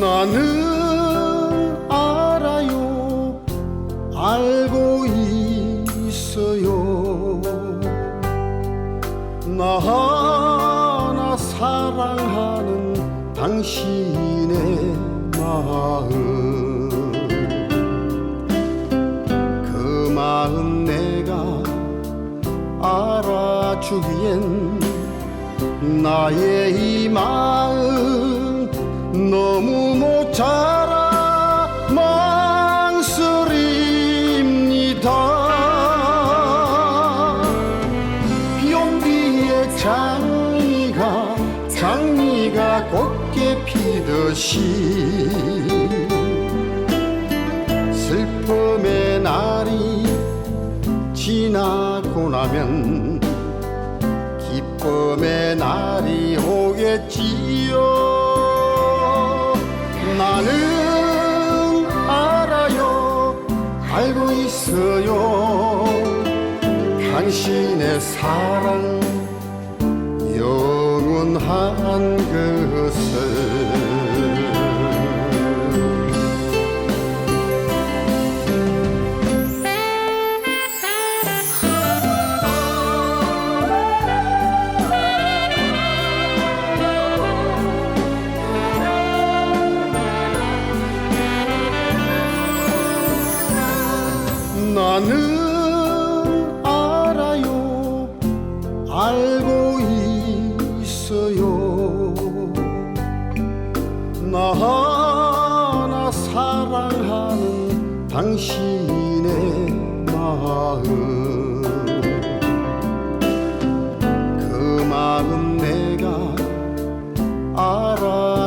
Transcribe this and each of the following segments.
나는 알아요. 알고 있어요. 나 하나 사랑하는 당신의 마음. 그 마음 내가 알아주기엔 나의 이 마음 너무 못 자라 망설입니다. 용기의 장미가 장미가 곱게 피듯이 슬픔의 날이 지나고 나면 기쁨의 날이 오겠지요 있어요. 당신의 사랑 영원한 것을 나는 알아요. 알고 있어요. 나 하나 사랑하는 당신의 마음. 그 마음 내가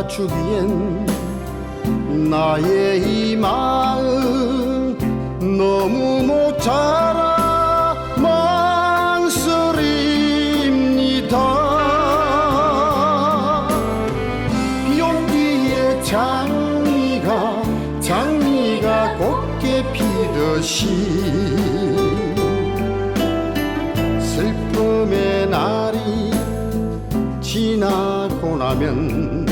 알아주기엔 나의 이 마음 너무 못 자라 망설입니다. 용기의 장미가 장미가 곱게 피듯이 슬픔의 날이 지나고 나면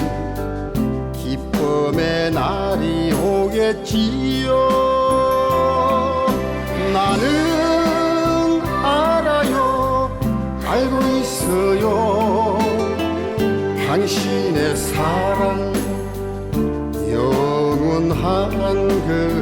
기쁨의 날이 오겠지요 나는 알아요. 알고 있어요. 당신의 사랑 영원한 것을